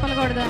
చెప్పలకూడదా